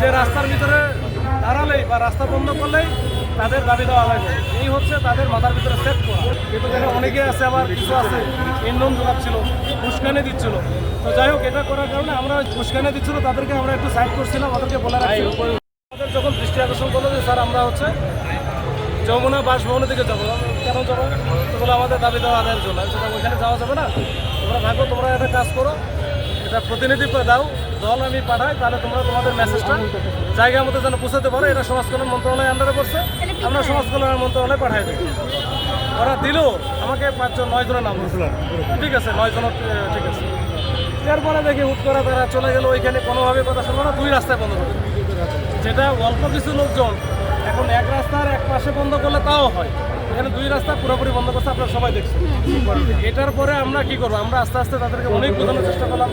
যে রাস্তার ভিতরে দাঁড়ালেই বা রাস্তা বন্ধ করলেই তাদের দাবি দেওয়া হয় না। এই হচ্ছে তাদের মাথার ভিতরে সেট করা। কিন্তু এখানে অনেকে আছে, আবার কিছু আছে, ইন্ধন যোগাচ্ছিল উস্কানি দিচ্ছিল। তো যাই হোক, এটা করার কারণে আমরা উস্কানি দিচ্ছিল, তাদেরকে আমরা একটু সাইড করছিলাম, ওদেরকে বলে রাখছি। আমাদের যখন দৃষ্টি আকর্ষণ করল যে, স্যার, আমরা হচ্ছে যমুনা বাসভবনের দিকে যাব। কেন যাব? তো বলে আমাদের দাবি দেওয়া আদায়ের জন্য। ওইখানে যাওয়া যাবে না। তোমরা থাকো, তোমরা একটা কাজ করো। এটা প্রতিনিধি পা- দাও, দল আমি পাঠাই, তাহলে তোমরা তোমাদের মেসেজটা জায়গা মতো যেন পৌঁছাতে পারো। এটা সমাজ কল্যাণ মন্ত্রণালয় আন্ডারে পড়ছে আমরা সমাজ কল্যাণ মন্ত্রণালয়ে পাঠাই দিই ওরা দিল, আমাকে পাঁচজন নয় জনের নাম। ঠিক আছে নয় জন ঠিক আছে। এরপরে দেখি হুট করে তারা চলে গেল। ওইখানে কোনোভাবে কথা শুনব না, দুই রাস্তায় বন্ধ করে যেটা অল্প কিছু লোকজন রাস্তার এক পাশে বন্ধ করলে তাও হয়। এখানে দুই রাস্তা পুরোপুরি বন্ধ করছে আপনারা সবাই দেখছেন। এটার পরে আমরা কি করব? আমরা আস্তে আস্তে তাদেরকে অনেক বোঝানোর চেষ্টা করলাম।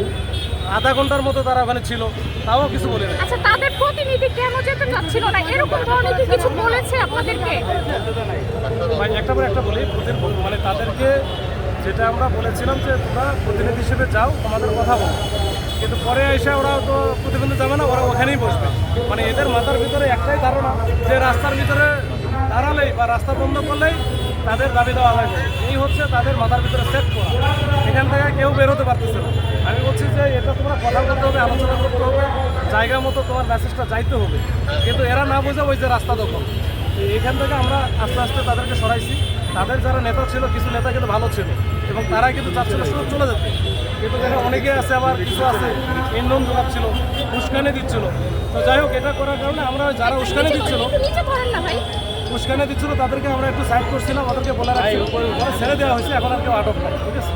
আধা ঘণ্টার মতো তারা ওখানে ছিল তাও কিছু বলে না আচ্ছা তাদের প্রতিনিধি কেন যেতে চাচ্ছিল না? এরকম ধরনের কি কিছু বলেছে আপনাদেরকে? ভাই একটা পরে একটা বলি মানে তাদেরকে যেটা আমরা বলেছিলাম যে তোমরা প্রতিনিধি হিসেবে যাও আমাদের কথা বলো। কিন্তু পরে এসে ওরা তো প্রতিবন্ধী যাবে না, ওরা ওখানেই বসবে। মানে এদের মাথার ভিতরে একটাই ধারণা যে রাস্তার ভিতরে দাঁড়ালেই বা রাস্তা বন্ধ করলেই তাদের দাবি দেওয়া হয়। না। এই হচ্ছে তাদের মাথার ভিতরে সেট করা। এখান থেকে কেউ বেরোতে পারতেছে না। আমি বলছি যে এটা তোমরা কথা বলতে হবে, আলোচনা করতে হবে, জায়গা মতো তোমার মেসেজটা যাইতে হবে। কিন্তু এরা না বোঝে ওই যে রাস্তা দখল। এখান থেকে আমরা আস্তে আস্তে তাদেরকে সরাইছি। তাদের যারা নেতা ছিল কিছু নেতা কিন্তু ভালো ছিল এবং তারা কিন্তু চাচ্ছিল শুধু চলে যেতে। কিন্তু এখানে অনেকে আছে আবার কিছু আছে ইন্ধন যোগাচ্ছিল উস্কানি দিচ্ছিল। তো যাই হোক এটা করার কারণে আমরা যারা উস্কানি দিচ্ছিল একটু নিচে ধরেন না ভাই উস্কানি দিচ্ছিল তাদেরকে আমরা একটু সাইড করছিলাম ওদেরকে বলে রাখছি ছেড়ে দেওয়া হয়েছে এখন আর কেউ আটক নাই ঠিক আছে?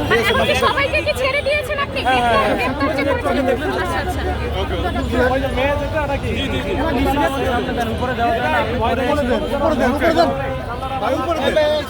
মানে এখন কি সবাইকে কি ছেড়ে দিয়েছেন আপনি? হ্যাঁ, হ্যাঁ, হ্যাঁ। আচ্ছা আচ্ছা। মেয়ে যেটা নাকি উপরে দেওয়া যায় না 나용보는 돼.